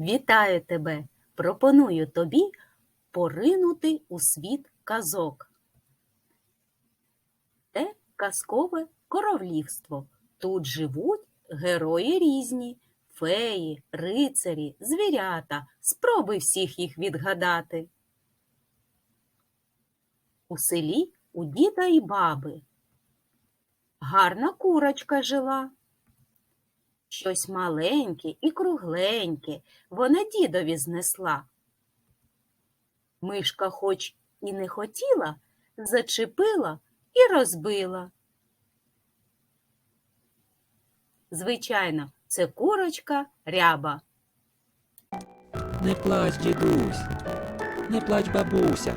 Вітаю тебе! Пропоную тобі поринути у світ казок. Те казкове коровлівство. Тут живуть герої різні, феї, рицарі, звірята. Спробуй всіх їх відгадати. У селі у діда і баби. Гарна курочка жила. Щось маленьке і кругленьке вона дідові знесла. Мишка хоч і не хотіла, зачепила і розбила. Звичайно, це курочка ряба. Не плач, дідусь, не плач, бабуся.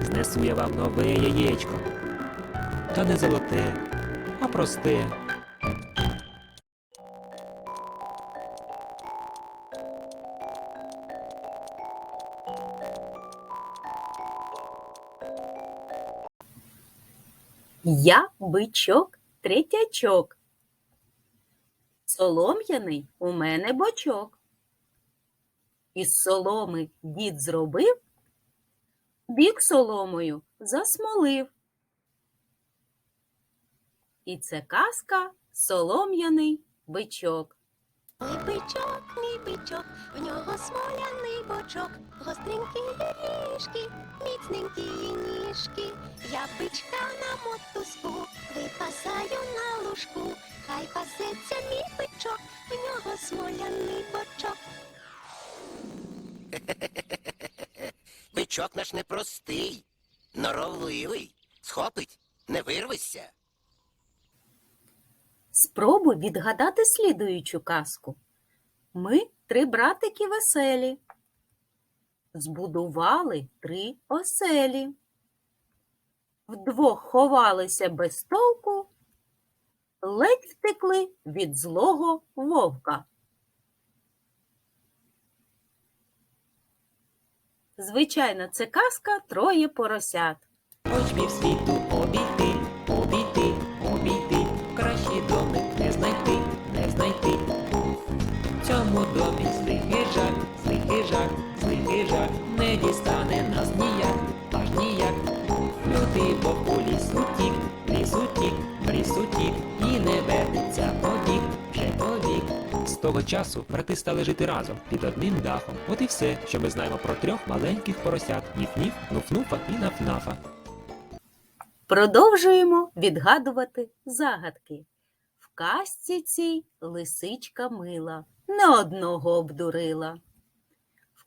Знесу я вам нове яєчко. Та не золоте, а просте. Я бичок третячок. Солом'яний у мене бочок. Із соломи дід зробив, бік соломою засмолив. І це казка солом'яний бичок. Мій бичок, мій бичок, в нього смоляний бочок, гостренькі ніжки, міцненькі ніжки. Я бичка на мотузку, випасаю на лужку, хай пасеться мій бичок, в нього смоляний бочок. Бичок наш непростий, норовливий, схопить, не вирвешся. Спробуй відгадати слідуючу казку. Ми три братики веселі. Збудували три оселі. Вдвох ховалися без толку, ледь втекли від злого вовка. Звичайно, це казка троє поросят. Хоч півсвіту обійти, обійти, обійти. Кращий домик не знайти, не знайти. В цьому домі злий хижак, злий хижак, хижак. Не дістане нас ніяк, аж ніяк. Лютий вовк у лісу тік, лісу тік, в лісу тік. І не вернеться повік, вже повік. З того часу брати стали жити разом під одним дахом. От і все, що ми знаємо про трьох маленьких поросят Ніф-Ніф, Нуф-Нуфа і Наф-Нафа. Продовжуємо відгадувати загадки. В казці цій лисичка мила, не одного обдурила.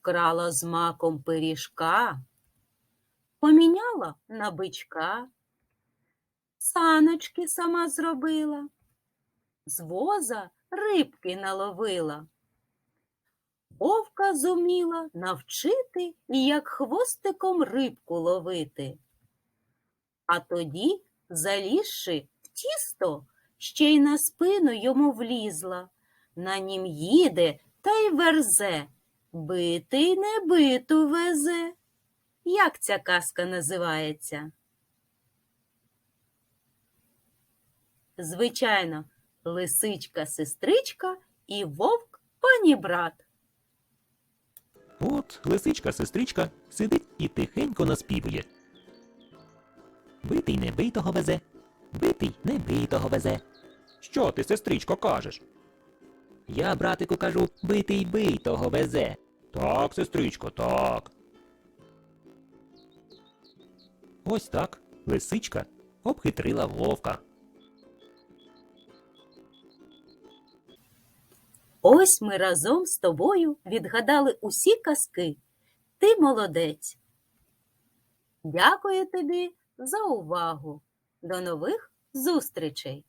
Вкрала з маком пиріжка, поміняла на бичка, саночки сама зробила, з воза рибки наловила. Вовка зуміла навчити, як хвостиком рибку ловити. А тоді, залізши в тісто, ще й на спину йому влізла. На нім їде та й верзе, битий не биту везе. Як ця казка називається? Звичайно, лисичка сестричка і вовк панібрат. От лисичка-сестричка сидить і тихенько наспівує. Битий не битого везе, битий не битого везе. Що ти, сестричко, кажеш? Я, братику, кажу, битий битого везе. Так, сестричко, так. Ось так лисичка обхитрила вовка. Ось ми разом з тобою відгадали усі казки. Ти молодець. Дякую тобі за увагу. До нових зустрічей!